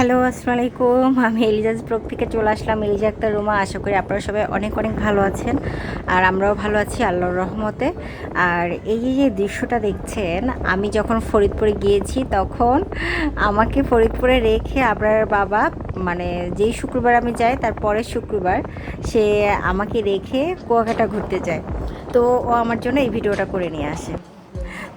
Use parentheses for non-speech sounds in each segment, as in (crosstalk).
Hello আসসালামু আলাইকুম আমি এলিজাজ ব্লগ থেকে চলে আসলাম এলিজা আক্তার রুমা। আশা করি আপনারা সবাই অনেক অনেক ভালো আছেন আর আমরাও ভালো আছি আল্লাহর রহমতে। আর এই যে দৃশ্যটা দেখছেন, আমি যখন ফরিদপুরে গিয়েছি তখন আমাকে ফরিদপুরে রেখে আপনার বাবা মানে যেই শুক্রবার আমি যাই, তার পরের শুক্রবার সে আমাকে রেখে কুয়াকাটা ঘুরতে যায়। তো ও আমার জন্য এই ভিডিওটা করে নিয়ে আসে।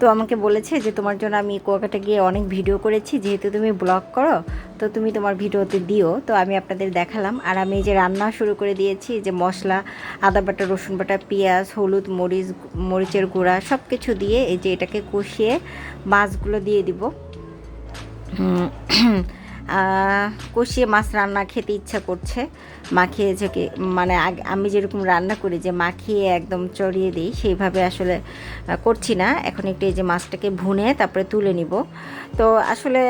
তো আমাকে বলেছে যে তোমার জন্য আমি কুয়াকাটা গিয়ে অনেক ভিডিও করেছি। যেহেতু তুমি ব্লগ করো, তো তুমি তোমার ভিডিওতে দিও। তো আমি আপনাদের দেখালাম। আর আমি এই যে রান্না শুরু করে দিয়েছি যে মশলা, আদা বাটা, রসুন বাটা, পেঁয়াজ, হলুদ, মরিচ, মরিচের গুঁড়া সব কিছু দিয়ে এই যে এটাকে কষিয়ে মাছগুলো দিয়ে দিব। কষিয়ে মাছ রান্না খেতে ইচ্ছা করছে। মাখিয়ে ঝেঁকে মানে আমি যেরকম রান্না করি যে মাখিয়ে একদম চড়িয়ে দিই, সেইভাবে আসলে করছি না। এখন একটু এই যে মাছটাকে ভুনে তারপরে তুলে নিব। তো আসলে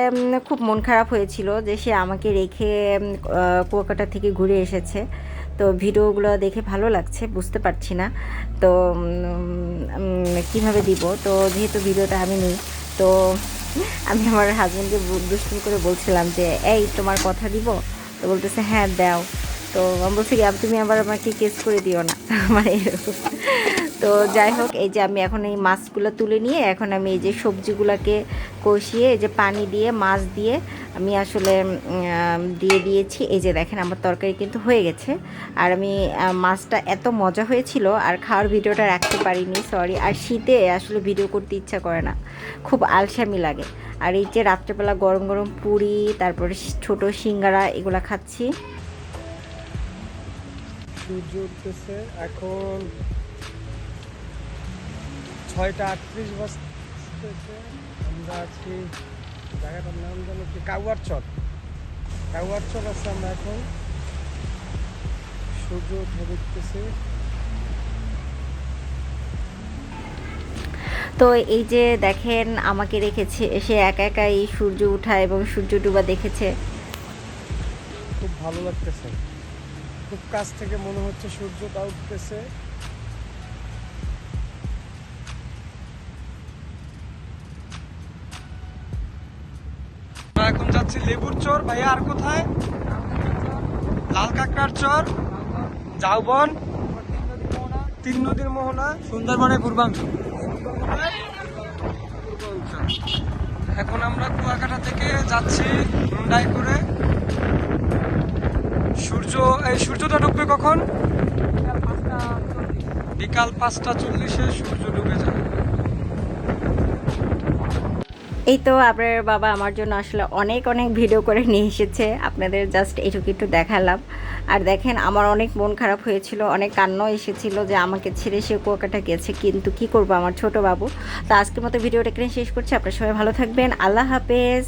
খুব মন খারাপ হয়েছিল যে সে আমাকে রেখে কুয়াকাটা থেকে ঘুরে এসেছে। তো ভিডিওগুলো দেখে ভালো লাগছে, বুঝতে পারছি না। তো কীভাবে দিব? তো যেহেতু ভিডিওটা আমি নিই, তো আমি আমার হাজব্যান্ডকে দুষ্টুম করে বলছিলাম যে এই তোমার কথা দিব? তো বলতেছে হ্যাঁ দাও। তো আমি বলছি কি, তুমি আবার আমাকে কেস করে দিও না। (laughs) মানে এরকম। তো যাই হোক এই যে আমি এখন এই মাছগুলো তুলে নিয়ে এখন আমি এই যে সবজিগুলোকে কষিয়ে এই যে পানি দিয়ে মাছ দিয়ে আমি আসলে দিয়ে দিয়েছি। এই যে দেখেন আমার তরকারি কিন্তু হয়ে গেছে। আর আমি মাছটা এত মজা হয়েছিল, আর খাওয়ার ভিডিওটা রাখতে পারিনি, সরি। আর শীতে আসলে ভিডিও করতে ইচ্ছা করে না। খুব আলসামি লাগে। আর এই যে রাত্রেবেলা গরম গরম পুরি, তারপরে ছোট সিঙ্গারা, এগুলো খাচ্ছি। সূর্য উঠতেছে। এখন ছয়টা আটত্রিশ বাজতেছে। আমরা আছি জায়গাটার নাম জানো কি? কাউয়ার চর কাউয়ার চর আছে আমরা এখন। সূর্য উঠে দেখতেছি। তো এই যে দেখেন আমাকে রেখেছে সে একা একাই সূর্য ওঠা এবং সূর্য ডুবা দেখেছে। খুব ভালো লাগতেছে। খুব কাছ থেকে মনে হচ্ছে সূর্যটা উঠতেছে আমরা এখন যাচ্ছি লেবুর চর, ভাইয়া, আর কোথায়? লাল কাঁকড়ার চর ঝাউবন তিন নদীর মোহনা সুন্দরবনের পূর্বাংশ এখন আমরা কুয়াকাটা থেকে যাচ্ছি হুন্ডাই করে সূর্য, এই সূর্যটা ডুববে কখন? বিকাল পাঁচটা চল্লিশে সূর্য ডুবে যাবে এই তো আপনার বাবা আমার জন্য আসলে অনেক অনেক ভিডিও করে নিয়ে এসেছে। আপনাদের জাস্ট এটুকু একটু দেখালাম। আর দেখেন, আমার অনেক মন খারাপ হয়েছিল, অনেক কান্নাও এসেছিল যে আমাকে ছেড়ে সে কুয়াকাটা গেছে, কিন্তু কি করব আমার ছোট বাবু? তো আজকের মতো ভিডিওটা এখানে শেষ করছি। আপনার সবাই ভালো থাকবেন। আল্লাহ হাফেজ।